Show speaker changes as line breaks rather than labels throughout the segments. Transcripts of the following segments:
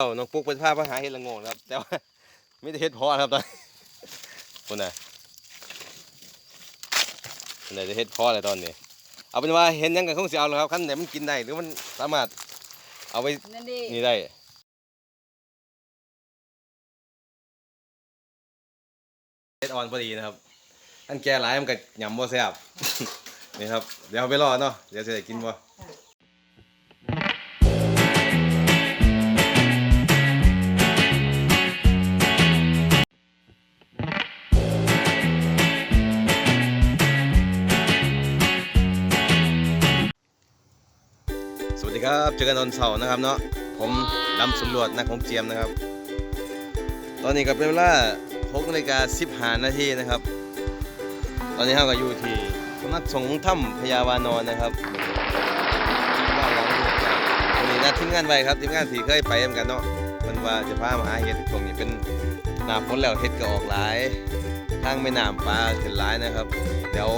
เอ้าน้องปุ๊กเป็นภาพมาหาเห็ดละโงงครับ แต่ว่าไม่ได้เห็ดเพอครับตอนคนน่ะคนไหนจะเห็ดเพออะไรตอนนี้ เอาเป็นว่าเห็นหยังกันคงสิเอาแล้วครับขั้นไหนมันกินได้หรือมันสามารถเอาไป
นั่นดิ
นี่ได้เห็ดอ่อนพอดีนะครับอันแก่หลายมันก็หยำบ่แซ่บนี่ครับเดี๋ยวเอาไปรอเนาะเดี๋ยวจะได้กินบ่ ดีครับเจอกันตอนเสาร์นะครับเนาะผมดำสำรวจนักของเจียมนะครับ ตอนนี้ก็เป็นเวลา6นาฬิกา15นาทีนะครับ ตอนนี้เราก็อยู่ที่สำนักสงฆ์ถ้ำพญาวานอนนะครับบ้านหลังนี้วันนี้นัดทีมงานไว้ครับทีมงานที่เคยไปเหมือนกันเนาะมันว่าจะพามาหาเห็ดตรงนี้เป็นหน้าฝนแล้วเห็ดก็ออกหลายทางแม่น้ำปลาขึ้นหลายนะครับ เดี๋ยว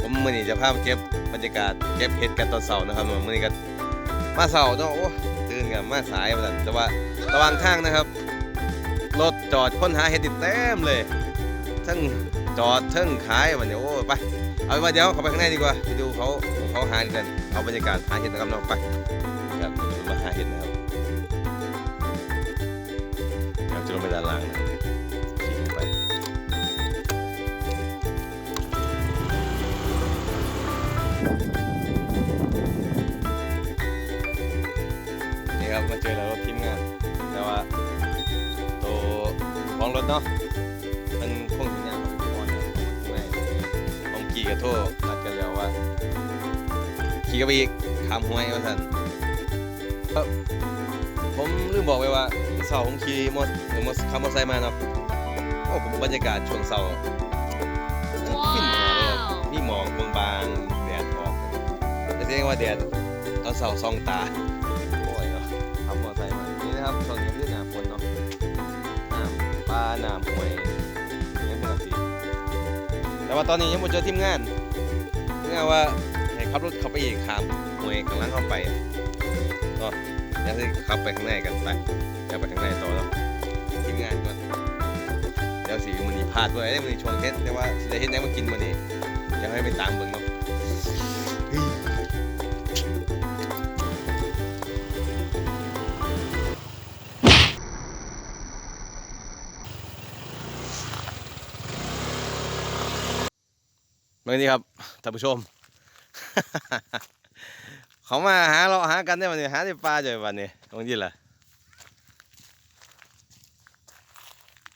ผมมื่อนี้จะพามาเก็บบรรยากาศเก็บเห็ดกันตอนเสาร์นะครับมื่อนี้ก็ มาเสาร์เนาะโอ้ตื่นกับมาสายมาสั่นแต่ว่าระว่างทางนะครับ รถจอดค้นหาเห็ดติดเต็มเลยทั้งจอดทั้งขายมันเนี่ยโอ้ไปเอาเป็นว่าเดี๋ยวเข้าไปข้างในดีกว่าไปดูเขาเขาหากันเอาบรรยากาศหาเห็ดนะครับเนาะไปครับมาหาเห็ดนะครับจะลงไปด้านล่างนะ เนาะมันคงสัญญาณมันอ่อนเนี่ยไม่ผมขี่กับโทษนัดกันแล้วว่าขี่กับอีกขามห้วยว่าสันผมลืมบอกไปว่าเสาร์ผมขี่มอหรือมอขับมอเตอร์ไซค์มาเนาะโอ้ผมบรรยากาศช่วงเสาร์ฟินมากเลยครับมีหมอกบางๆแดดออกแต่เรียกว่าแดดตอนเสาร์ซองตาำปลาน้ำห้วยยังปกติแต่ว่าตอนนี้ยังไม่เจอทีมงานทีมงานว่าให้ขับรถเข้าไปอีกขามห้วยข้างล่างเข้าไปก็เดี๋ยวจะขับไปข้างในกันไปเดี๋ยวไปข้างในต่อเนาะทีมงานก่อนเดี๋ยวสิมันนี้พลาดด้วยได้มันนี้ช่วงเฮ็ดแต่ว่าสิได้เฮ็ดยังมากินมันนี้เดี๋ยวให้ไปตามเบิ่งเนาะ เมื่อนี้ครับท่านผู้ชม เขามาหาเราหากันได้วันนี้หาที่ปลาเจอวันนี้ตรงนี้แหละ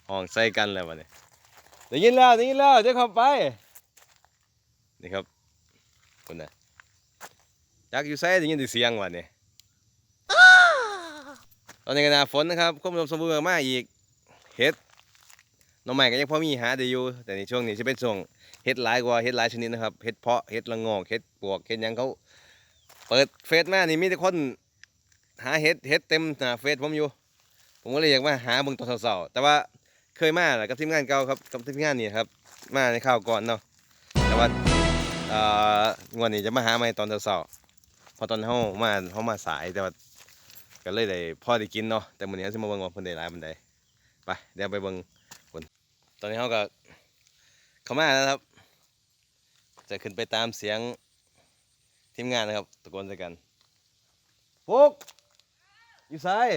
ห้องใส่กันเลยวันนี้ได้ยินแล้วได้ยินแล้วเดี๋ยวเข้าไปนี่ครับคุณนะจักอยู่ใส่ได้ยินแต่เสียงวันนี้ตอนนี้ก็หนาฝนนะครับควบรวมสมบูรณ์มากๆอีกเห็ดห น้องใหม่ก็ยังพอมีหาได้อยู่แต่ในช่วงนี้จะเป็นช่วงเฮ็ดหลายกว่าเฮ็ดหลายชนิดนะครับเฮ็ดเพาะเฮ็ดละงอกเฮ็ดปวกเฮ็ดยังเขาเปิดเฟซมานี่มีแต่คนหาเฮ็ดเฮ็ดเต็มหน้าเฟซผมอยู่ ผมก็เลยอยากมาหาเบิ่งตอนเช้าๆแต่ว่าเคยมาแหละกับทีมงานเก่าครับกับทีมงานนี่ครับมาในข่าวก่อนเนาะแต่ว่าเอ่องวดนี้จะมาหาใหม่ตอนเช้าๆพอตอนเฮามาเฮามาสายแต่ว่าก็เลยได้พอได้กินเนาะแต่มื้อนี้เราสิมาเบิ่งว่าเพิ่นได้หลายปานใดไปเดี๋ยวไปเบิ่ง ตอนนี้เฮาก็เข้ามาแล้วครับ จะขึ้นไปตามเสียงทีมงานนะครับตะโกนใส่กันฟุกอยู่ไสาย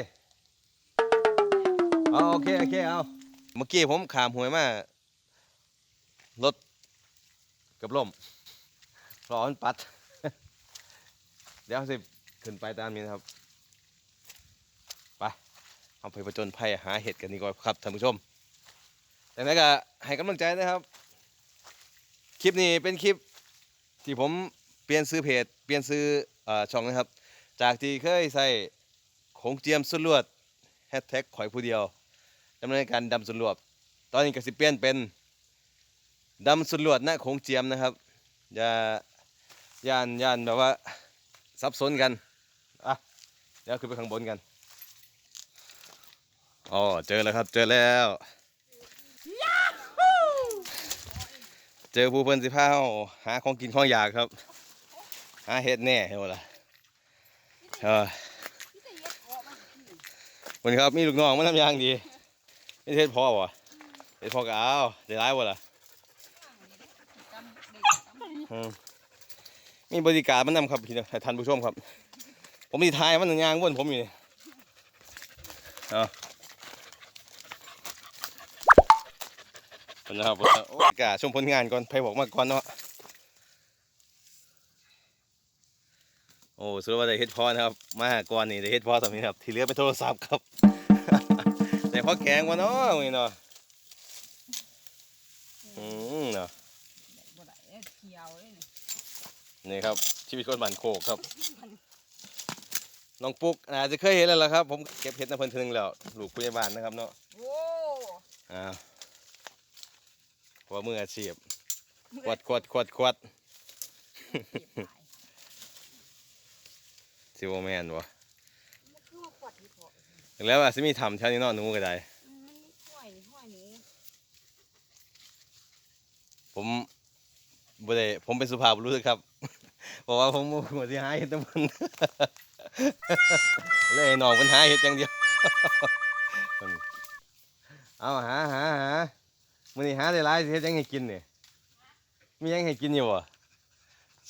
เอาโอเคโอเคเอาเมื่อกี้ผมขามหวยมารถเกับล่มร้อนปัด เดี๋ยวสิขึ้นไปตามนี้นะครับ ไป เอาไปประจนภัยหาเห็ดกันดีกว่าครับท่านผู้ชม แต่นั้นก็ให้กำลังใจนะครับ คลิปนี้เป็นคลิปที่ผมเปลี่ยนซื้อเพจ เปลี่ยนซื้ออช่องนะครับ จากที่เคยใส่โขงเจียมสุดลวดแฮชแท็กข่อยผู้เดียวดำเนินการดำสุดลวดตอนนี้ก็สิเปลี่ยนเป็นดำสุดลวดณโขงเจียมนะครับอย่าย่านย่านแบบว่าสับสนกันอะเดี๋ยวขึ้นไปข้างบนกันอ๋อเจอแล้วครับเจอแล้ว เจอผู้เพิ่นสิพาเฮาหาของกินของอยากครับ หาเฮ็ดแน่เฮาล่ะเออวันครับมีลูกน้องมาทำยางดีนี่เทศพ่อบ่เทศพอก็เอาได้ร้ายบ่ล่ะอืมมีบริการมานำครับพี่น้องท่านผู้ชมครับ ผมมีทายมันยางวนผมอยู่นี่เอาเป็ นนะครับโอ้ยกาชมผลงานก่อนไปบอกมาก่อนเนาะโอ้สุดว่าได้เฮ็ดพอนะครับ มาก่อนนี่ได้เฮ็ดพอสำนี้ครับ ที่เหลือเป็นโทรศัพท์ครับแต่พอแกงวะเนาะนี่เนาะอืมเนาะ
บ่ได้เอ้ยเขียวเลยนี่
นี่ครับชีวิตคนบ้านโคกครับน้องปุ๊กอาจจะเคยเห็นแล้วล่ะครับ ผมเก็บเห็ดน้ำเพิ่นเทึงแล้วลูกผู้ใหญ่บ้านนะครับเนาะ
โอ้
อ่า เพราะว่ามืออาชีพขวดขวดขวดขวด
เจ็บหลาย
ซิวแมนวะ
มันคือว่าขวดที่พอ
แล้วอาจจะมีทำแถวนี้เนาะหนูก็ได้
อืมมันมีห้อยห้อยหนู
ผมบ่ได้ผมเป็นสุภาพบุรุษครับเพราะว่าผมบ่หัวที่หาเห็ดน้ำมันเลยให้น้องเพิ่นหาเห็ดอย่างเดียวเพิ่นเอาหาหาหา มื้อนี้หาได้หลายสิเฮ็ดหยังให้กินนี่มีหยังให้กินอยู่บ่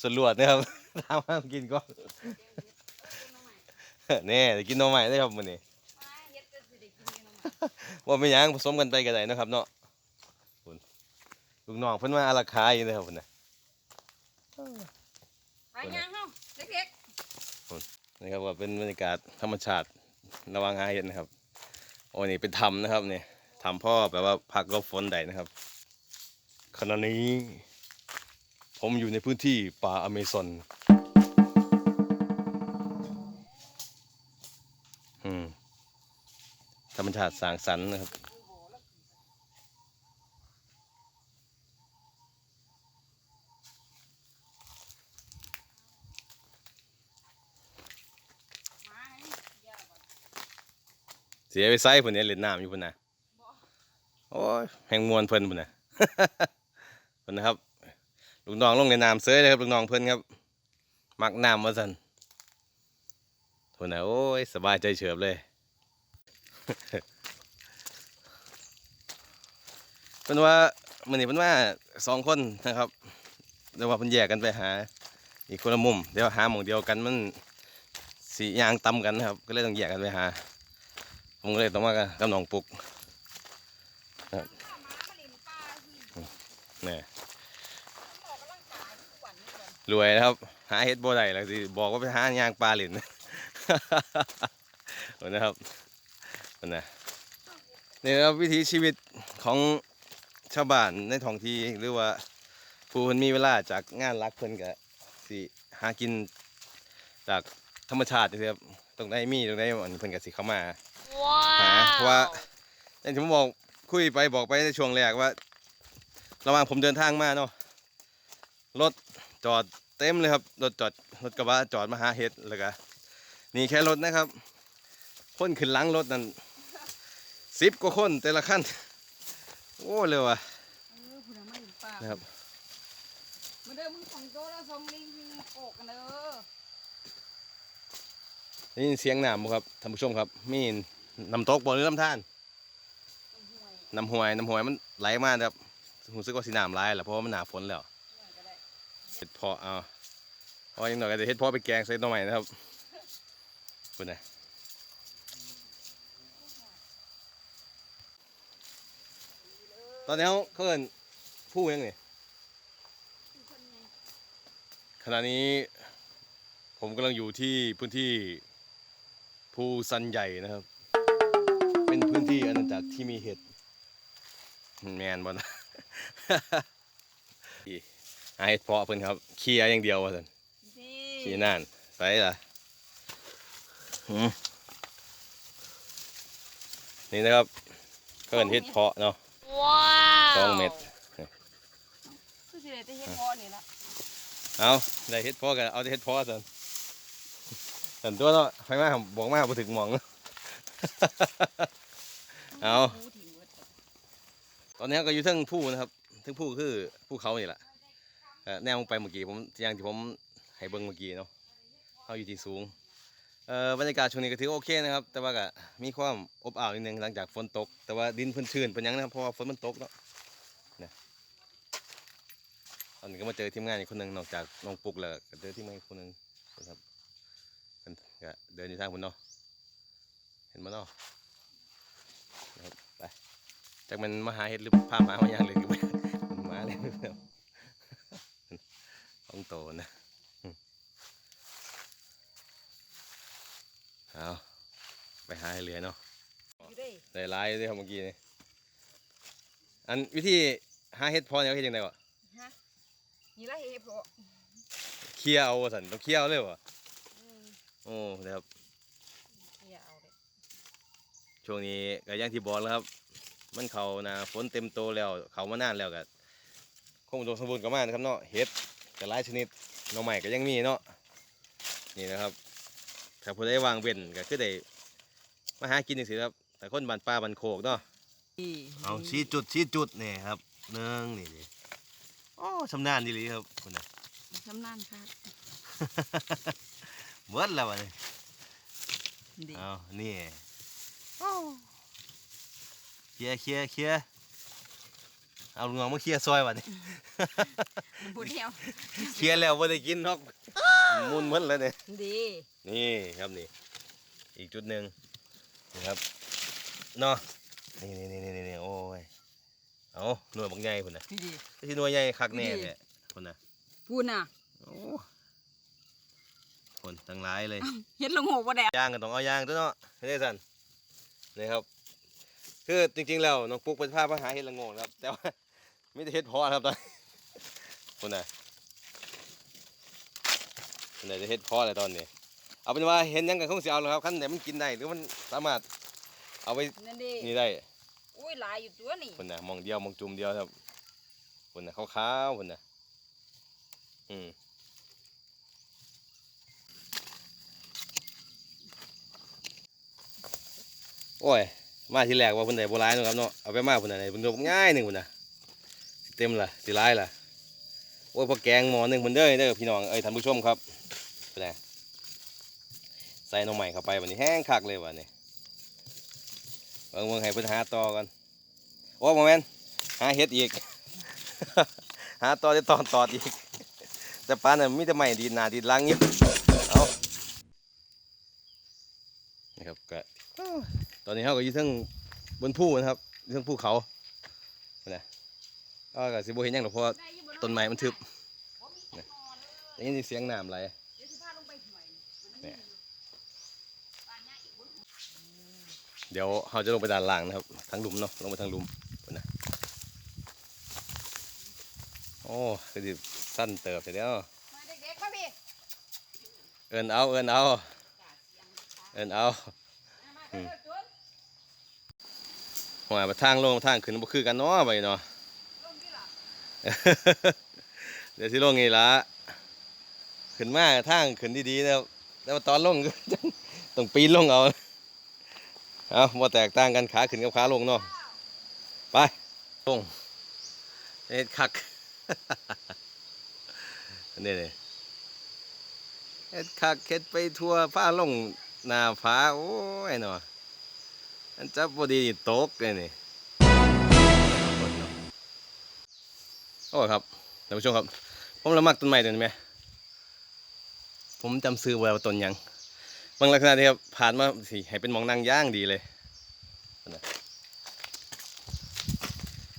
สรวจนะครับ ถามว่ากินก่อนแน่ได้กินหน่อไม้ได้ครับมื้อนี้
มาเฮ็ดจะสิได้กินอยู่เนาะ
ว่าไม่หยังผสมกันไปก็ได้เนาะครับ เนาะคุณลูกน้องเพิ่นมาอาราคาอยู่นะครับพุ่นน่ะ
ไปยังเฮาเด็ก
นี่ครับว่าเป็นบรรยากาศธรรมชาติระหว่างหาเห็ดนะครับ โอ้นี่เป็นถ้ำนะครับนี่ ถ้ำพ่อแปลว่าพักหลบฝนได้นะครับขณะนี้ ผมอยู่ในพื้นที่ป่าอเมซอนอืมธรรมชาติสางสรรค์นะครับ
เสี
ยไปไซพุ่นนี่ยเล่นน้ำอยู่พุ่นนะ โอ้ยแหงมวนเพิ่นพุ่นนะเพิ่นนะครับลูกน้องลงในน้ำเซยเลยครับลูกน้องเพิ่นครับมักน้ำมาสันพุ่นนะโอ้ยสบายใจเฉิบเลยเพิ่นว่ามื้อนี้เพิ่นว่าสองคนนะครับแต่ว่าเพิ่นแยกกันไปหา อีกคนละมุมเดี๋ยวหาหมองเดียวกันมันสียางต่ำกันนะครับ ก็เลยต้องแยกกันไปหาผมก็เลยต้องมากับน้องปุก
มามาเล่นปลาสิ
นี่
ออกกำลังกายทุกวันนี่ก่อน
รวยนะครับ หาเฮ็ดบ่ได้แล้วสิบอกว่าไปหายางปลาหลินเห็นะครับเห็นนะนี่นะครับวิถีชีวิตของชาวบ้านในท้องที่หรือว่าผู้คนมีเวลาจากงานรักเพิ่นก็สิหากินจากธรรมชาตินะครับตรงไหนมีตรงไหนอันเพิ่นก็สิเข้ามา
ว้า
หาเพราะว่าอย่างที่ผมบอกคุยไปบอกไปในช่วงแรกว่า ระหว่างผมเดินทางมาเนาะรถจอดเต็มเลยครับรถจอดรถกระบะจอดมาหาเห็ดแล้วก็นี่แค่รถนะครับคนขึ้นหลังรถนั่นสิบกว่าคนแต่ละขั้นโอ้เร็วอะ
เออผู้นำมาเล่นปลา
นะครับ
มาเด้อมึงของโตแล้วส่งลิงวิ่งโอกกันเด้อ
ได้ยินเสียงน้ำบ่ครับท่านผู้ชมครับมีน้ำตกบ่หรือน้ำท่าน
น้ำห้วย
น้ำห้วยน้ำห้วยมันไหลมาครับ รู้สึกว่าสีน้ำไหลแหละเพราะว่ามันหนาฝนแล้วเห็ดเพาะเอาเพราะอยังหน่อยก็จะเห็ดเพาะไปแกงใส่หน่อใหม่นะครับคุณนะตอนนี้เขาเขาเอินผู้ยังไง
คือคนไง
ขณะนี้ผมกำลังอยู่ที่พื้นที่ภูซันใหญ่นะครับ เป็นพื้นที่อาณาจักรที่มีเห็ดแมนบอลหาเห็ดเพาะเพิ่นครับเคลียร์อย่างเดียวว่าสัน
นี่
ขี่นั่นไปล่ะหืมนี่นะครับเพิ่นเฮ็ดเพาะเนาะ
ว้าว
สองเม็ด
คือสิได้แต่เฮ็ดพอนี่ละ
เอาได้เฮ็ดเพาะกันเอาแต่เฮ็ดเพาะสันสันตัวเนาะไฟมาบอกมาบ่ถึงหมอง เอา
หมูถิ่นเบิดก่อน
ตอนนี้ก็อยู่ทั้งผู้นะครับทั้งผู้คือภูเขานี่แหละเอ่อแนวลงไปเมื่อกี้ผมอย่างที่ผมให้เบิ่งเมื่อกี้เนาะเขาอยู่ที่สูงบรรยากาศช่วงนี้ก็ถือโอเคนะครับ แต่ว่าก็มีความอบอ้าวนิดนึงหลังจากฝนตก แต่ว่าดินพิ่นชื้นเป็นยังนะครับเพราะว่าฝนมันตกเนาะนีตอนนี้ก็มาเจอทีมงานอีกคนหนึ่งนอกจากน้องปุกแล้วก็เจอทีมงานอีกคนหนึ่งนะครับเดินอยู่ทางพุ่นเนาะเห็นมั้เนาะ จากมันมาหาเห็ดหรือพาหมามาอย่างเลยก็ไม่มันมาเลยครับต้องโตนะอืมเอาไปหาให้เหลือเนาะ
อยู่เด้
ได้หลายเลยครับเมื่อกี้นี่อันวิธีหาเห็ดพอเนี่ยเฮ็ดยังไงวะ
ฮะนี่ละเฮ็ดเพราะ
เคี่ยวเอาว่าสันต้องเคี่ยวเลยวะ
อืม
โอ้นะครับ
อย่าเอาเด้
ช่วงนี้ก็อย่างที่บอกแล้วครับ มันเขานะฝนเต็มโตแล้วเขามานานแล้วก็คงอุดมสมบูรณ์กับมากนะครับเนาะเห็ดแต่หลายชนิดหน่อใหม่ก็ยังมีเนาะนี่นะครับถ้าผู้ใดวางเว้นก็คือได้มาหากินจังซี่ครับ แต่คนบ้านป่าบ้านโคกเนาะเอาชี้จุดชี้จุดนี่ครับหนึ่งนี่นี่โอ้ชำนาญดีหลีครับคุณนะ
ชำนาญครับ
เบิดแล้ววะนี่
ดี
เอานี่เค ลียร์เคลียร์เคลียร์เอาลุงน้องมาเคลียร์ซอยวะนี่
มันพูดเดียว
เคลียร์แล้วว่าได้กินนอกมุนหมดแล้วเนี่ย
ดี
นี่ครับนี่ อีกจุดหนึ่งนี่ครับเนาะนี่นี่นี่นี่นี่โอ้ยเอาหน่วยบางใหญ่คุณนะ
ดีดี
ที่หน่วยใหญ่คักแน่เนี่ยคุณนะ
พูดน่ะ
โอ้คนทั้งหลายเลย
เฮ็ดลงหัวบ่ได้
ย่างก็ต้องเอาย่างตัวเนาะเฮ้ยสันนี่ครับ คือจริงๆแล้วน้องปุ๊กเป็นภาพมาหาเห็ดละโงงครับ แต่ว่าไม่ได้เห็ดเพอครับตอนคนน่ะคนไหนจะเห็ดเพออะไรตอนนี้ เอาเป็นว่าเห็นหยังกันคงสิเอาแล้วครับขั้นไหนมันกินได้หรือมันสามารถเอาไป
นั่นดิ
นี่ได้
อุ้ยหลายอยู่ตัวนี่
คนน่ะมองเดียวมองจุ่มเดียวครับคนน่ะขาวๆคนน่ะอืมโอ้ย มาที่แรกว่าพิ่นได้บ่หลายเนะครับเนาะเอาไปมาพิ่นน่ะได้เพิ่นยกง่ายหนึ่งพุ่นนะเต็มล่ะสิหลายล่ะโอ้ยพอแกงหมอหนึ่งพิ่นเด้อเด้อพี่น้องเอ้ยท่านผู้ชมครับเพิ่นน่ะใส่น่อไม้เข้าไปบัดนี้แห้งคักเลยบัดนี้เบิ่งเบิ่งให้พิ่นหาต่อกันโอ้บ่แม่นหาเฮ็ดอีก หาต่อจะตอนตอดอีกแต่ปาเนน่ะมีแต่ไม้ดีหนาดีดหลังอยู่เอานี่ครับก็ ต อนนี้เขาก็อยู่เทั้งบนภูนะครับอยู่เทั้งภูเขานะก็ก็สิบ่เห็นหยังหรอกเพราะว่าต้นไม้มันทึบนะได้ยินเสียงน้ำไหล
เดี๋ยวสิพาลงไปห่วยนี่
เดี๋ยวเขาจะลงไปด้านล่างนะครับทางหลุมเนาะลงไปทางหลุมพุ่นนะโอ้คือสิสั้นเติบแต่เดียว
มาเด็กๆมาพี่
เอินเอาเอินเอาเอินเอา
มาเด้อจุน
หัวมาทางลงทางขึ้นบ่คือกันเนาะไปเนาะ
ลงที่ล่ะ
เดี๋ยวสิลงนี่ละขึ้นมาทางขึ้นดีๆนะครับแต่ว่าตอนลงก็ต้องปีนลงเอาเอาบ่แตกต่างกันขาขึ้นกับขาลงเนาะไปลงเฮ็ดคักนี่เลยเฮ็ดคักเฮ็ดไปทั่วฟ้าลงหน้าผาโอ้ยเนาะ อันจับบ่ดีนี่ตกเลยนี่โอ้ครับท่านผู้ชมครับ ผมละมักต้นไม้ตัวนี้ไหมผมจำซื้อไว้ว่าต้นยังบางลักษณะที่ครับผ่านมาสิให้เป็นมองนางย่างดีเลย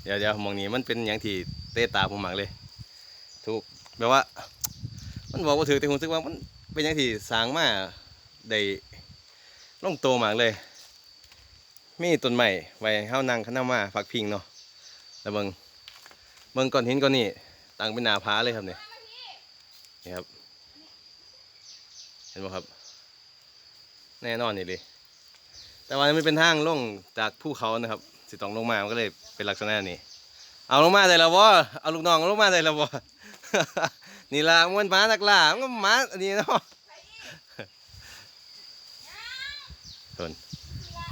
เดี๋ยวเดี๋ยวมองนี้มันเป็นอย่างที่เตะตาผมหมากเลย ถูกแบบว่า มันบอกว่าถือแต่ผมรู้สึกว่ามันเป็นอย่างที่สางมาได้ลงโตมากเลย มีต้นใหม่ไว้ให้เฮานั่งข้างหน้ามาฝักพิงเนาะแล้วเบิงเบิงก้อนหินก้อนนี้ตั้งเป็นหนาผาเลยครับเนี่ยนี่ครับ เห็นไหมครับ แน่นอนนี่เลยแต่ว่ามันเป็นทางลงจากภูเขานะครับ สิต้องลงมามันก็เลยเป็นลักษณะนี้ เอาลงมาได้แล้ววะเอาลูกน้องลงมาได้แล้ววะนี่ละมันหมานักล่ามันหมาอันนี้เนาะทน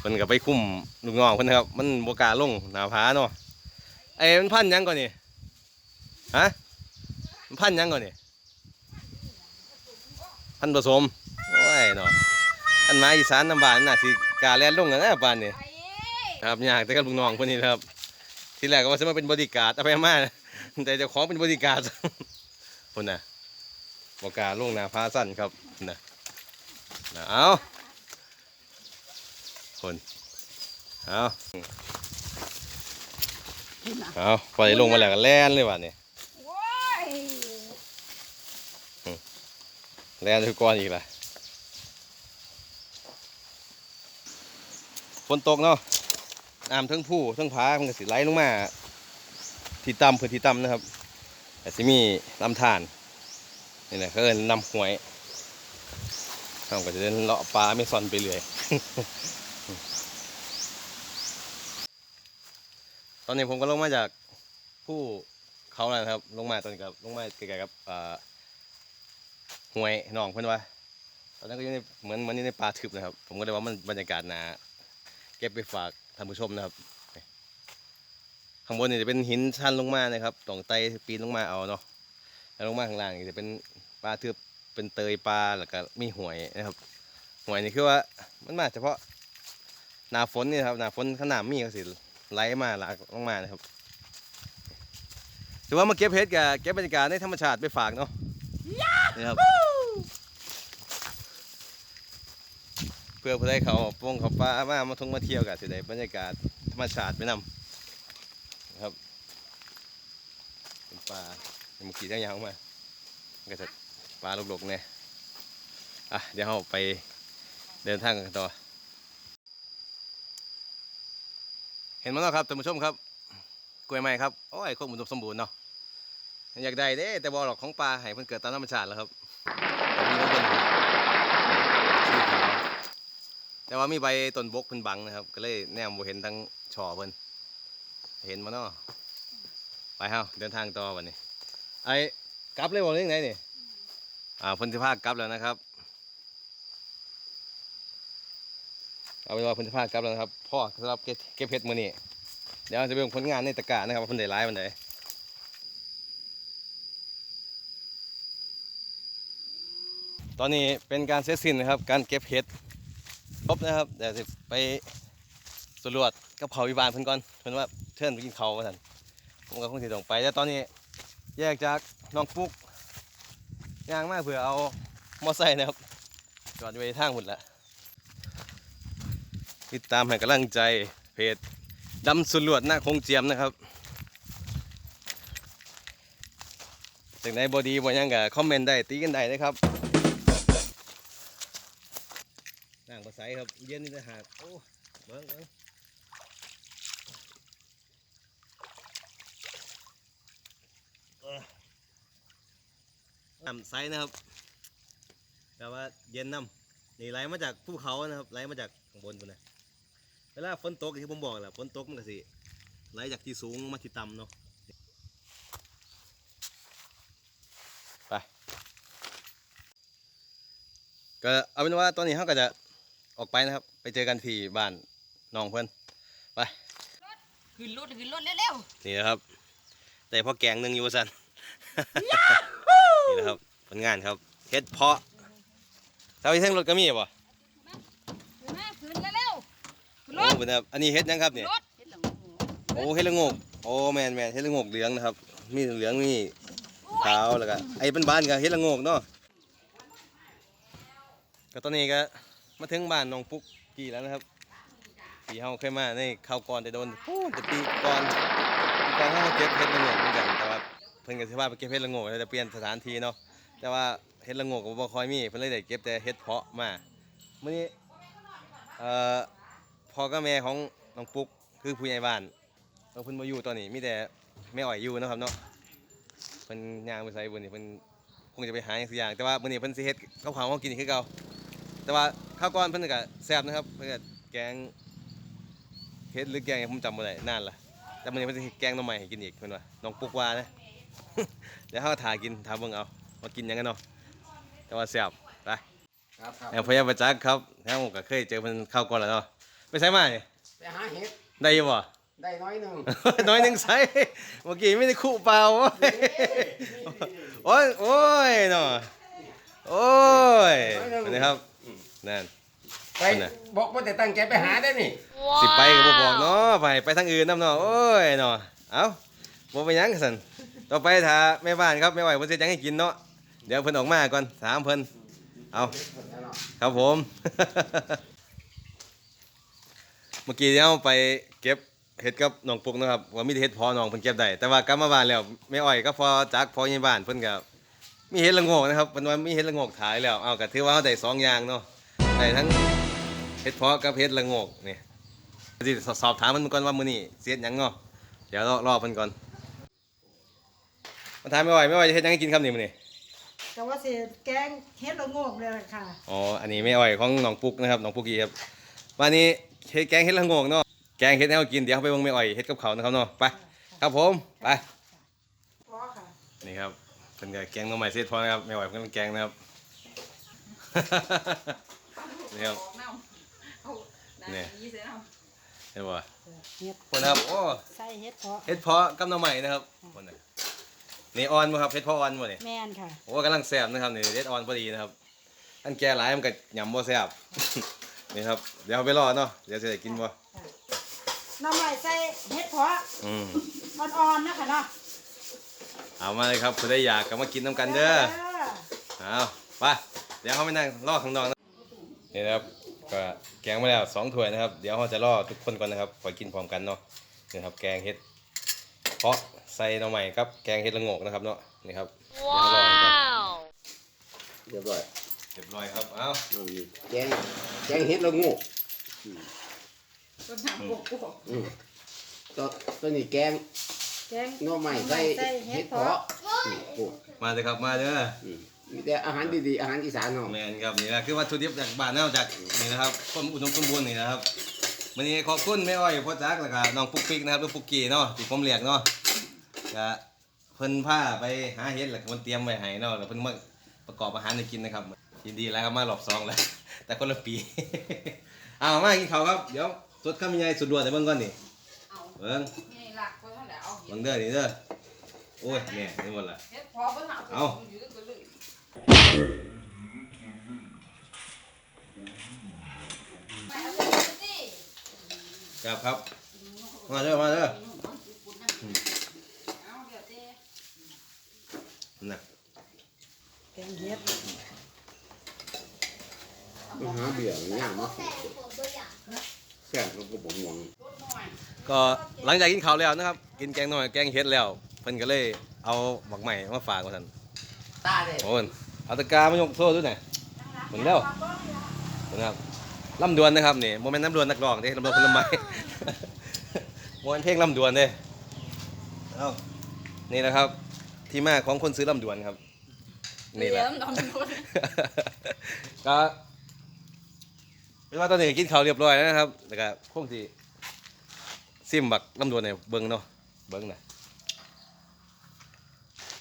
พิ่นก็ไปคุ้มลูกน้องเพิ่นนะครับ มันบกล้าลงหน้าผาเนาะไอ้มันพันยังก่อนนี่ฮะมันพันยังก่อนนี่พันผสมโอ้ยเนาะอันมาอีสานน้ำบานน่ะสิกาแลนลงกันนะปานนี่ครับยากแต่กับลูกน้องคนนี้ครับทีแรกก็ว่าจะมาเป็นบริการเอาไปมาแต่เจ้าของเป็นบริการคนน่ะบอกกล้าลงหนาพาสั้นครับน่ะน่ะเอา คนเอาเอาพอได้ลงมาแล้วก็แล่นเลยว่ะเนี่ย
โว้ย
แล่นทุกก้อนอีกละฝนตกเนาะน้ำทั้งผู้ทั้งผามันก็สิไหลลงมา ที่ต่ำพื้นที่ต่ำนะครับแต่สิมีลำธารนี่แหละเขาเอิ้นลำห้วยเราก็จะเดินเลาะปลาไม่ซอนไปเรื่อย อนนี้ผมก็ลงมาจากผู้เขาแล้วนะครับ ลงมาตอนนี้กับลงมาใกล้ๆกับอ่วยหนองเพื่อนว่าตอนนั้นก็ยู่ในเหมือนเหมือนอยู่ในป่าทึบนะครับ ผมก็เลยว่ามันบรรยากาศนาเก็บไปฝากท่านผู้ชมนะครับข้างบนนี่จะเป็นหินชันลงมานะครับต้องไตปีนลงมาเอาเนาะแล้วลงมาข้างล่างนี่จะเป็นปลาทึบเป็นเตยปลาแล้วก็มีหวยนะครับหวยนี่คือว่ามันมาเฉพาะหนาฝนนี่ครับหนาฝนขนาดมีก็สิ ไหลมาหลากลงมานะครับถือว่ามาเก็บเพชรกับเก็บบรรยากาศในธรรมชาติไปฝากเนาะนี่ครับเพื่อเพื่อให้เขาปงเขาปลามามาท่องมาเที่ยวกันสิได้บรรยากาศธรรมชาติไปนำนะครับเป็นปลาเมื่อกี้ได้ยาวมามันก็จะปลาลูกๆเนี่ยอะเดี๋ยวเราไปเดินทางกันต่อ เห็นมั้งครับท่านผู้ชมครับกล้วยไม้ครับโอ้ยครบอุดมสมบูรณ์เนาะอยากได้เด้แต่บอหรอกของปลาให้เพิ่นเกิดตามธรรมชาติแล้วครับแต่ว่ามีใบต้นบกเพิ่นบังนะครับ ก็เลยแนมบ่เห็นทั้งช่อเพิ่นเห็นมาเนาะไปเฮาเดินทางต่อวันนี้ ไอ้กลับเลยบอกเรื่องไหนนี่อ่าเพันธิภากลับแล้วนะครับ เอาเป็นว่าเพันธิภาคกลับแล้วนะครับพ่อสำหรับเก็บเพชรมือนี้เดี๋ยวจะเป็นผลงานในตะกร้านะครับว่าเพิ่นได้ร้ายวันไหนตอนนี้เป็นการเสร็จสิ้นนะครับ การเก็บเห็ดครบนะครับเดี๋ยวจะไปสรวจกับเขาวิบานเพิ่นก่อนเพิ่นว่าเชิญไปกินเขาว่าซั่นผมก็คงสิต้องไปแต่ตอนนี้แยกจากน้องปุ๊กย่างมากเพื่อเอามอไซค์นะครับจอดไว้ทางหมดละ ติดตามให้กำลังใจเพจดำสรวจหน้าคงเจียมนะครับจากไหนบอดีบ่หยังก็คอมเมนต์ได้ตีกันได้นะครับนั่งภาษาครับเย็นนี่นะหากโอ้เบิ่งเบิ่งน้ำใสนะครับแต่ว่าเย็นน้ำนี่ไหลมาจากภูเขานะครับไหลมาจากข้างบนพุ่นนะ วลาฝนตกที่ผมบอกแหละฝนตกมันก็สิไหลจากที่สูงมาที่ต่ำเนาะไปก็เอาเป็นว่าตอนนี้เขาก็จะออกไปนะครับ ไปเจอกันที่บ้านน้องเพื่อน
ขึ้นรถขึ้นรถเร็ว
นี่นะครับ แต่พอแกงหนึ่งอยู่ว่าสันนี่นะครับผลงานครับเฮ็ดเพาะเท่าที่ทั้งรถก็มีป่ะ
ๆขึ้นมาขึ้นเร็วๆขึ้นร
โอ้
ถ
เป็นครับอันนี้เฮ็ดหยังครับเนี่ย
รถเห็นหลังหมู
โอ้เฮ็ดละโงกโอ้แมนแมนเฮ็ดละโงกเหลืองนะครับ มีเหลืองมีขาวแล้วก็ไอ้เป็นบ้านก็เฮ็ดละโงกเนาะก็ตอนนี้ก็มาถึงบ้านน้องปุ๊กกี่แล้วนะครับปีเฮาเคยมาในข้าวก่อนแต่โดนปู้แต่ปีก่อนปีก่อนเฮามาเก็บเฮ็ดละโงกเหมือนกันแต่ว่าเพิ่นก็สิว่าไปเก็บเฮ็ดละโงกแล้วจะเปลี่ยนสถานที่เนาะแต่ว่าเฮ็ดละโงกก็บ่ค่อยมีเพิ่นเลยได้เก็บแต่เฮ็ดเพาะมามื้อนี้เอ่อ พ่อกับแม่ของน้องปุ๊กคือผู้ใหญ่บ้านเออเพิ่นบ่อยู่ตอนนี้มีแต่แม่อ้อยอยู่เนาะครับเนาะเพิ่นย่างไปไสบ่นี่เพิ่นคงจะไปหาอย่างสักอย่าง แต่ว่ามื้อนี้เพิ่นสิเฮ็ดกับข้าวให้เรากินคือเก่าแต่ว่าข้าวก่อนเพิ่นก็แซ่บนะครับเพิ่นก็แกงเฮ็ดหรือแกงหยังผมจำบ่ได้นานละแต่มื้อนี้เพิ่นสิเฮ็ดแกงหน่อไม้ให้กินอีกเพิ่นว่าน้องปุกว่านะเดี๋ยวเฮาถ่ากินถ่าเบิ่งเอาว่ากินหยังกันเนาะแต่ว่าแซ่บไป
ครับครับ
แอวพยาประจักษ์ครับแท้ผมก็เคยเจอเพิ่นข้าวก่อนแล้วเนาะ ไปไสมานี่
ไปหาเห็ด
ได้อยู่บ่
ได้น้อยหนึ่ง
น้อยหนึ่งใส่เมื่อกี้ไม่ได้คู่เปล่าโว้ยโอ้ยโอ้ยเนาะโอ้ยนะครับนั่น
ไปบอกว่าแต่ตั้งใจไปหาได้นี่
สิไปก็บ่บอกเนาะไปไปทางอื่นนํเนาะโอ้ยเนาะเอ้าบ่ไปหยังซั่นต่อไปถ้าแม่บ้านครับแม่ไหวเพิ่นสิหยังให้กินเนาะเดี๋ยวเพิ่นออกมาก่อนถามเพิ่นเอาครับผมเมื่อกี้เดี๋ยวไปเก็บเห็ดกับน้องปุกนะครับว่ามีแต่เห็ดพอน้องเพิ่นเก็บได้แต่ว่ากลับมาบ้านแล้วแม่อ้อยก็พอจักพอในบ้านเพิ่นก็มีเห็ดละโงกนะครับเพิ่นว่ามีเห็ดละโงกขายแล้วเอาก็ถือว่าเราได้สองอย่างเนาะได้ทั้งเห็ดเพาะกับเห็ดละโงกนี่สิสอบถามมันก่อนว่ามื้อนี้เสียดหยังเนาะเดี๋ยวรอรอเพิ่นก่อนมาถามแม่อ้อยแม่อ้อยจะเฮ็ดหยังให้กินครับนี่มื้อนี้
แต่ว่าสิแกงเฮ็ดละโงกเลยล่ะค่ะ
อ๋ออันนี้แม่อ้อยของน้องปุกนะครับน้องปุกกี้ครับวันนี้ เฮ็ดแกงเห็ดละโงกเนาะแกงเห็ดให้เรากินเดี๋ยวเราไปเบิ่งแม่อ้อยเฮ็ดกับเขาวนะครับเนาะไปครับผมไป
พอค่ะ
นี่ครับเป็นกับแกงหน้องใหม่เซตพอนะครับไม่ไหวเพื่อนแกงนะครับนี่ครับ
ออกน้ำเอาได้
เนี่ย
ยี่เสียน้
เห็นป่ะ
เฮ็ด
คนนะครับโอ้
ใส่เฮ็ดเพาะ
เฮ็ดเพาะกับหน้องใหม่นะครับคนน่ะนี่ออนป่ะครับเฮ็ดเพาะออนป่ะเนี่ย
แม่นค่ะ
โอ้กำลังแซ่บนะครับนี่เฮ็ดออนพอดีนะครับอันแก่หลายมันก็ยำบ่แซ่บ นี่ครับ เดี๋ยวเอาไปรอเนาะ เดี๋ยวจะได้กินบ่
หน้ำใหม่ใส่เฮ็ดเพาะ
อืม
อ่อนๆนะคะเนาะ
เอามาเลยครับผู้ใดอยากก็มากินน้ำกันเด้อ เอาไป เดี๋ยวเขาไปนั่งรอข้างนอกนะนี่นะครับ ก็แกงมาแล้วสองถ้วยนะครับ เดี๋ยวเขาจะรอทุกคนก่อนนะครับคอยกินพร้อมกันเนาะ นี่ครับแกงเห็ดเพาะใส่หน่อใหม่ครับ แกงเห็ดละโงกนะครับเนาะ นี่ครับเดี๋ยวรอกัน
เรียบร้อย
เรียบร้อยครับ เอา
เอานี่แกงแกงเห็ดละโงูำ
ต้นน้ำปกปก
อืมตัวตัวนี้แกง
แกง
หน่อไม้ใส่
ใส่เฮ็
เห็
ด
ด
เพาะ
เพาะอืมโอ้
มาเลยครับมาเด้อ
อืมมีแต่อาหารดีๆอาหารอีสานเนาะ
แมนครับนี่นะคือวัตถุดิบจากบ้านเราจากนี่นะครับความอุดมสมบูรณ์นี่นะครับวันนี้ขอบคุณแม่อ้อยพ่อจักแล้วก็น้องปุ๊กปิ๊กนะครับหรือปุ๊กกี้เนาะที่ผมเรียกเนาะก็เพิ่นพาไปหาเห็ดแล้วก็มันเตรียมไว้ให้เนาะแล้วเพิ่นมาประกอบอาหารให้กินนะครับ ยินดีแล้วครับมารอบสองแล้วแต่คนละปี เอามากินข้าวครับ เดี๋ยวสดข้าวมีไงสุดด่วนแต่เบิ่งก่อนนี่
เอา
เบิ่ง
นี่หลักก็เท่าไหร่เอาเห็
เบิ่
ด
งเด้อนี่เด้อโอ้ยเนี่ยนี่หมดละ
เฮ็ดพอปัญหา
เอา
อยู่ก็เลยไปเอาไปสิ
ครับครับ มาเด้อมาเด้อ
เอาเดี๋ยวเจ๊
น่ะ
แกงเฮ็ด
มาหาเบี่ยงย่างมาแซ่บแล้วก็บ่ม่วง
ก็หลังจากกินข้าวแล้วนะครับ กินแกงหน่อยแกงเฮ็ดแล้วเพิ่นก็เลยเอาบักใหม่มาฝากว่าซั่น
ตาเด้
โอ้ยเอาตะกร้ามายกโทษด้วยหน่อยเหมือนแล้วนะครับลำดวนนะครับนี่โมเมนต์น้ำดวนนักร้องเด้ลำดวนคนละไม้โมเมนต์เพลงลำดวนเด้เอ้านี่นะครับ ที่มาของคนซื้อลำดวนครับ นี่แหละ
เลี้ยงน้ำนุ่น
ก็ เป็นว่าตอนนี้กินข้าวเรียบร้อยแล้วนะครับแล้วก็คงสิซิมบักลำดวนเนี่ยเบิ้งเนาะเบิ้งน่ะ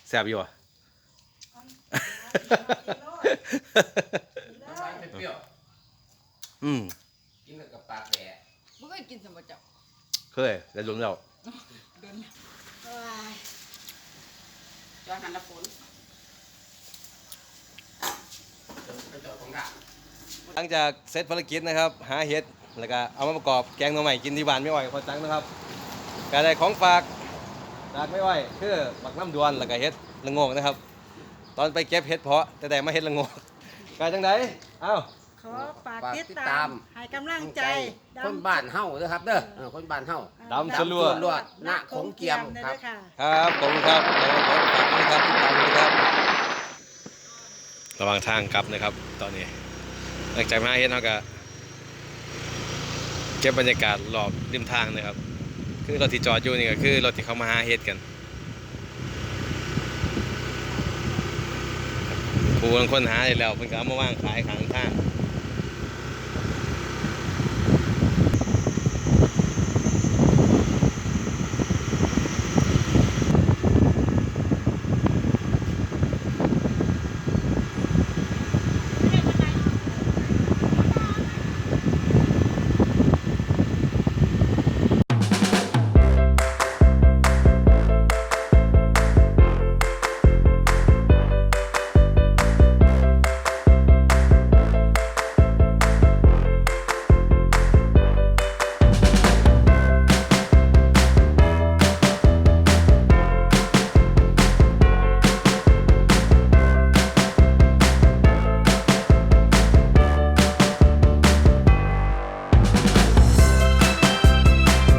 แซ่บอยู่อะ
เปรี้ยว
อืม
กินกับปากแดด
ไม่เคยกินสมบัติเจ้า
เคยแต่ลุนแล้ว
เดิน
ว้าย
จอยหันละฝน
ไปเจอของกะ
หลังจากเสร็จภารกิจนะครับหาเห็ดแล้วก็เอามาประกอบแกงหน่อใหม่กินที่บ้านไม่ไหวคนจังนะครับก็ได้ของฝากจากไม่ไหวคือบักน้ำดวนแล้วก็เห็ดละโงกนะครับ ตอนไปเก็บเห็ดเพาะแต่ได้มาเห็ดละโงกกาจังไดเอ้า
ขอฝากติดตามให้กำลังใจ
คนบ้านเฮาเด้อครับเด้อเออคนบ้านเฮา
ดำสลัว
ดำสลัวณโขงเจียมครับ
ครับ
ครับผมครับเดี๋ยวขอฝากด้วยครับติดตามด้วยครับ ระหว่างทางกลับนะครับ ตอนนี้ห ลังจากมาเห็ดเฮาก็เก็บบรรยากาศรอบริมทางนะครับ คือรถที่จอดอยู่นี่ก็คือรถที่เขามาหาเห็ดกันผู้คนหาได้แล้วเพิ่นก็เอามาวางขายข้างทาง